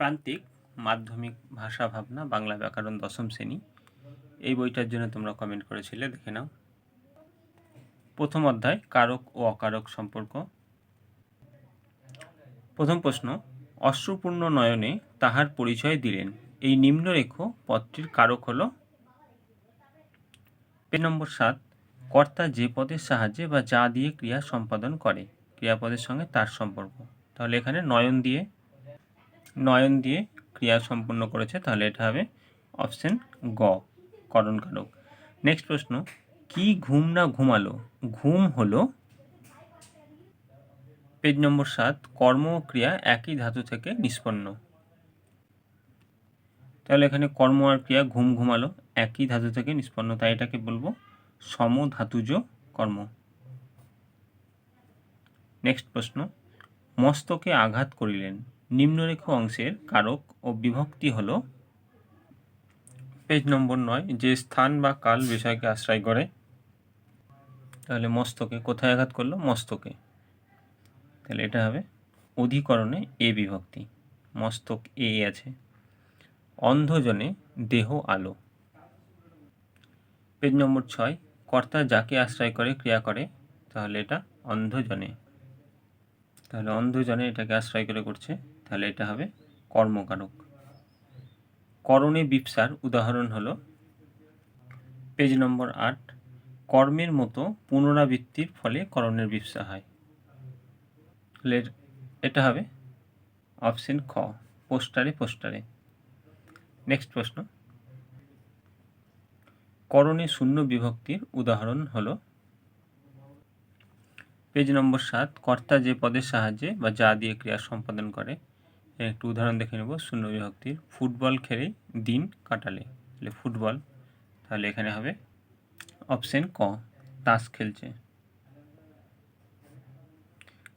প্রান্তিক মাধ্যমিক ভাষা ভাবনা, বাংলা ব্যাকরণ দশম শ্রেণি। এই বইটার জন্য তোমরা কমেন্ট করেছিলে, দেখে নাও। প্রথম অধ্যায়, কারক ও অকারক সম্পর্ক। প্রথম প্রশ্ন, অশ্রুপূর্ণ নয়নে তাহার পরিচয় দিলেন। এই নিম্নরেখ পদটির কারক হল পেজ নম্বর সাত, কর্তা যে পদের সাহায্যে বা যা দিয়ে ক্রিয়া সম্পাদন করে, ক্রিয়াপদের সঙ্গে তার সম্পর্ক। তাহলে এখানে নয়ন দিয়ে নয়ন দিয়ে ক্রিয়া সম্পন্ন করেছে, তাহলে এটা হবে অপশন গ করণ কারক নেক্সট প্রশ্ন, কি ঘুম না ঘুমালো? ঘুম হলো পেজ নম্বর সাত, কর্ম ক্রিয়া একই ধাতু থেকে নিষ্পন্ন। তাহলে এখানে কর্ম আর ক্রিয়া ঘুম ঘুমালো, একই ধাতু থেকে নিষ্পন্ন, তাই এটাকে বলব সমধাতুজ কর্ম। নেক্সট প্রশ্ন, মস্তকে আঘাত করিলেন নিম্নরেখ অংশের কারক ও বিভক্তি হল পেজ নম্বর নয়, যে স্থান বা কাল বিষয়কে আশ্রয় করে। তাহলে মস্তকে কোথায় আঘাত করল? মস্তকে। তাহলে এটা হবে অধিকরণে এ বিভক্তি। মস্তক এ আছে। অন্ধজনে দেহ আলো। পেজ নম্বর ছয়, কর্তা যাকে আশ্রয় করে, ক্রিয়া করে, তাহলে এটা অন্ধজনে। তাহলে অন্ধজনে এটাকে আশ্রয় করে করছে তাহলে এটা হবে কর্মকারক। করণে বিপসার উদাহরণ হলো, পেজ নম্বর আট, কর্মের মতো পুনরাবৃত্তির ফলে করণের বিপসা হয়। তাহলে এটা হবে অপশন খ, পোস্টারে পোস্টারে। নেক্সট প্রশ্ন। করণে শূন্য বিভক্তির উদাহরণ হলো, পেজ নম্বর সাত, কর্তা যে পদের সাহায্যে বা যা দিয়ে ক্রিয়া সম্পাদন করে একটু উদাহরণ দেখে নেব। শূন্য বিভক্তির ফুটবল খেলে দিন কাটালে, তাহলে ফুটবল, তাহলে এখানে হবে অপশন ক, তাস খেলছে।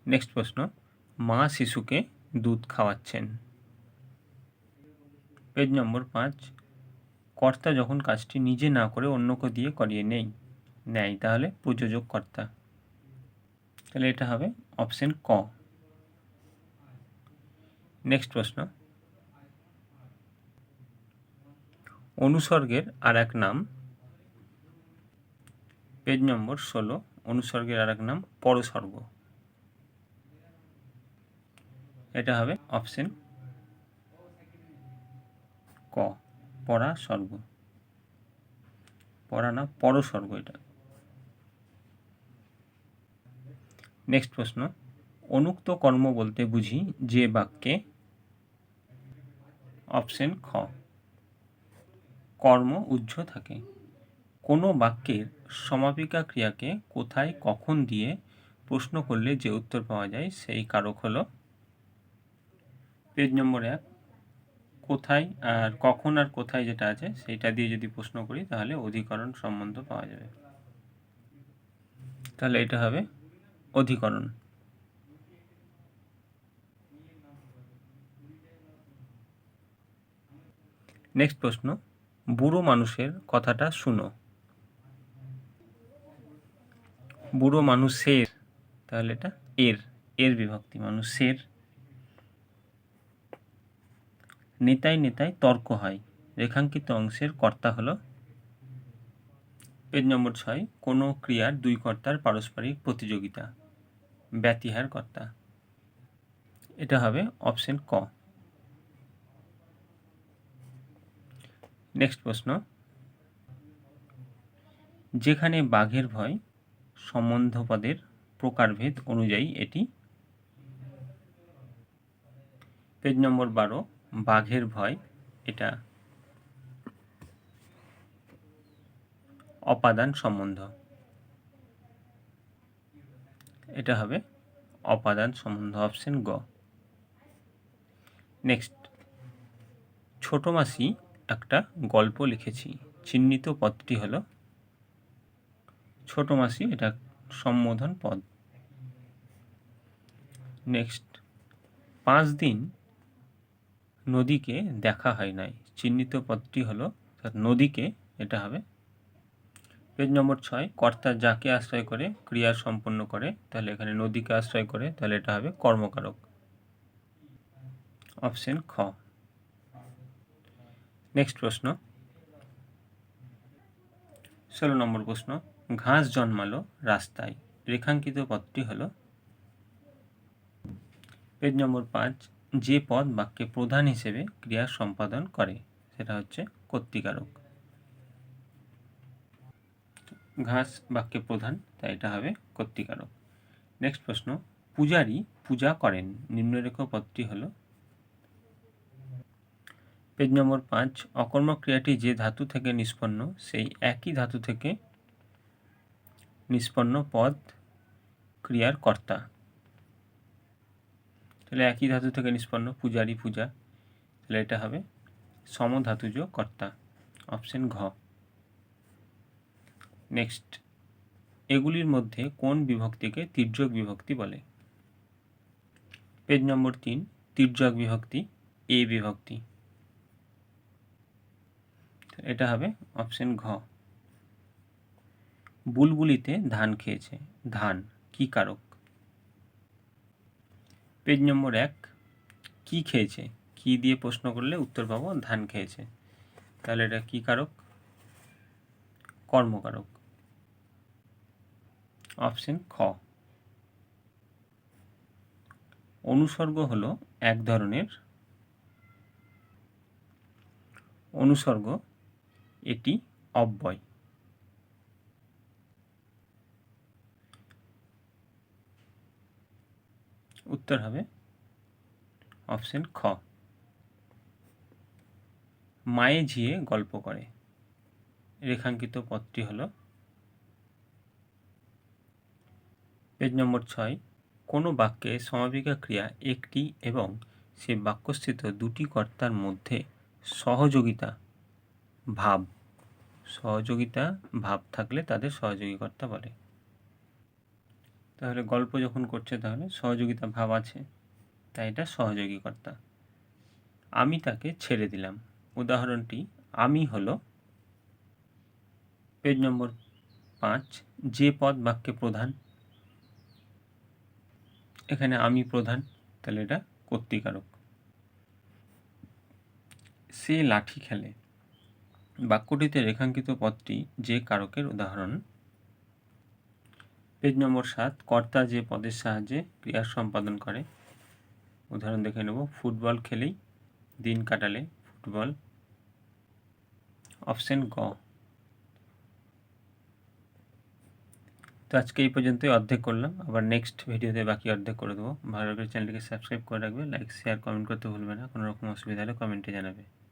নেক্সট প্রশ্ন, মা শিশুকে দুধ খাওয়াচ্ছেন? পেজ নম্বর পাঁচ, কর্তা যখন কাজটি নিজে না করে অন্যকে দিয়ে করিয়ে নেই, নেয়, তাহলে প্রযোজক কর্তা। তাহলে এটা হবে অপশন ক। নেক্সট প্রশ্ন। অনুসর্গের আর এক নাম। পেজ নম্বর ষোলো, অনুসর্গের আর এক নাম পরসর্গ। এটা হবে অপশন ক পরা স্বর্গ পরা না পরস্বর্গ এটা। নেক্সট প্রশ্ন, অনুক্ত কর্ম বলতে বুঝি যে বাক্যে অপশন খ। কর্ম উজ্জ্ব থাকে। কোনো বাক্যের সমাপিকা ক্রিয়াকে কোথায় কখন দিয়ে প্রশ্ন করলে যে উত্তর পাওয়া যায় সেই কারক হলো পেজ নম্বর এক। কোথায় আর কখন আর কোথায় যেটা আছে সেইটা দিয়ে যদি প্রশ্ন করি তাহলে অধিকরণ সম্বন্ধ পাওয়া যাবে। তাহলে এটা হবে অধিকরণ। নেক্সট প্রশ্ন, বুড়ো মানুষের কথাটা শুনো। বুড়ো মানুষের, তাহলে এটা এর এর বিভক্তি, মানুষের। নেতায় নেতায় তর্ক হয়, রেখাঙ্কিত অংশের কর্তা হলো পেজ নম্বর ছয়, কোনো ক্রিয়ার দুই কর্তার পারস্পরিক প্রতিযোগিতা, ব্যতিহার কর্তা। এটা হবে অপশন ক। নেক্সট প্রশ্ন। যেখানে বাঘের ভয় সম্বন্ধপদের প্রকারভেদ অনুযায়ী এটি। পেজ নম্বর বারো, বাঘের ভয় এটা অপাদান সম্বন্ধ। এটা হবে অপাদান সম্বন্ধ অপশন গ। নেক্সট ছোট মাসি একটা গল্প লিখেছি। চিহ্নিত পদটি হলো, ছোট মাসি, এটা সম্বোধন পদ। নেক্সট পাঁচ দিন নদীকে দেখা হয় নাই। চিহ্নিত পদটি হলো নদীকে, এটা হবে। পেজ নম্বর ছয়, কর্তা যাকে আশ্রয় করে, ক্রিয়া সম্পন্ন করে, তাহলে এখানে নদীকে আশ্রয় করে, তাহলে এটা হবে কর্মকারক। অপশন খ নেক্সট প্রশ্ন। ষোলো নম্বর প্রশ্ন। ঘাস জন্মালো রাস্তায়। রেখাঙ্কিত পদটি হলো। পেজ নম্বর পাঁচ। যে পদ বাক্যে প্রধান হিসেবে ক্রিয়া সম্পাদন করে, সেটা হচ্ছে কর্তিকারক ঘাস বাক্যে প্রধান, তাই এটা হবে কর্তিকারক নেক্সট প্রশ্ন। পূজারী পূজা করেন। নিম্নরেখ পদটি হলো পেজ নম্বর পাঁচ, অকর্মক ক্রিয়াটি যে ধাতু থেকে নিষ্পন্ন, সেই একই ধাতু থেকে নিষ্পন্ন পদ ক্রিয়ার কর্তা। তাহলে একই ধাতু থেকে নিষ্পন্ন পূজারী পূজা, তাহলে এটা হবে সমধাতুজ কর্তা, অপশন ঘ। নেক্সট, এগুলির মধ্যে কোন বিভক্তিকে তির্যক বিভক্তি বলে? পেজ নম্বর তিন, তির্যক বিভক্তি, এ বিভক্তি। এটা হবে অপশন ঘ। বুলবুলিতে ধান খেয়েছে। ধান, কি কারক? পেজ নম্বর এক, কি খেয়েছে? কি দিয়ে প্রশ্ন করলে উত্তর পাবো, ধান খেয়েছে। তাহলে এটা কি কারক? কর্মকারক। অপশন খ। অনুসর্গ হলো এক ধরনের অনুসর্গ এটি অব্যয়। উত্তর হবে অপশন খ। মায়ে ঝিয়ে গল্প করে। রেখাঙ্কিত পদটি হল পেজ নম্বর ছয়। কোনো বাক্যে সমাপিকা ক্রিয়া একটি এবং সে বাক্যস্থিত দুটি কর্তার মধ্যে সহযোগিতা ভাব। সহযোগিতা, ভাব থাকলে তাদের সহযোগী কর্তা বলে। তাহলে গল্প যখন করছে তাহলে সহযোগিতা ভাব আছে, তাই এটা সহযোগী কর্তা আমি তাকে ছেড়ে দিলাম। উদাহরণটি, আমি হলো পেজ নম্বর পাঁচ, যে পদ বাক্যে প্রধান। এখানে আমি প্রধান, তাহলে এটা কর্তিকারক সে লাঠি খেলে। বাক্যটিতে রেখাঙ্কিত পদটি যে কারকের উদাহরণ। পেজ নম্বর সাত, কর্তা যে পদের সাহায্যে ক্রিয়া সম্পাদন করে। উদাহরণ দেখে নেব, ফুটবল খেলেই দিন কাটালে ফুটবল। অপশন গ। তো আজকে এই পর্যন্তই অর্ধেক করলাম, আবার নেক্সট ভিডিওতে বাকি অর্ধেক করে দেবো। ভালো করে চ্যানেলটিকে সাবস্ক্রাইব করে রাখবে, লাইক, শেয়ার, কমেন্ট করতে ভুলবে না, কোনো রকম অসুবিধা হলে কমেন্টে জানাবে।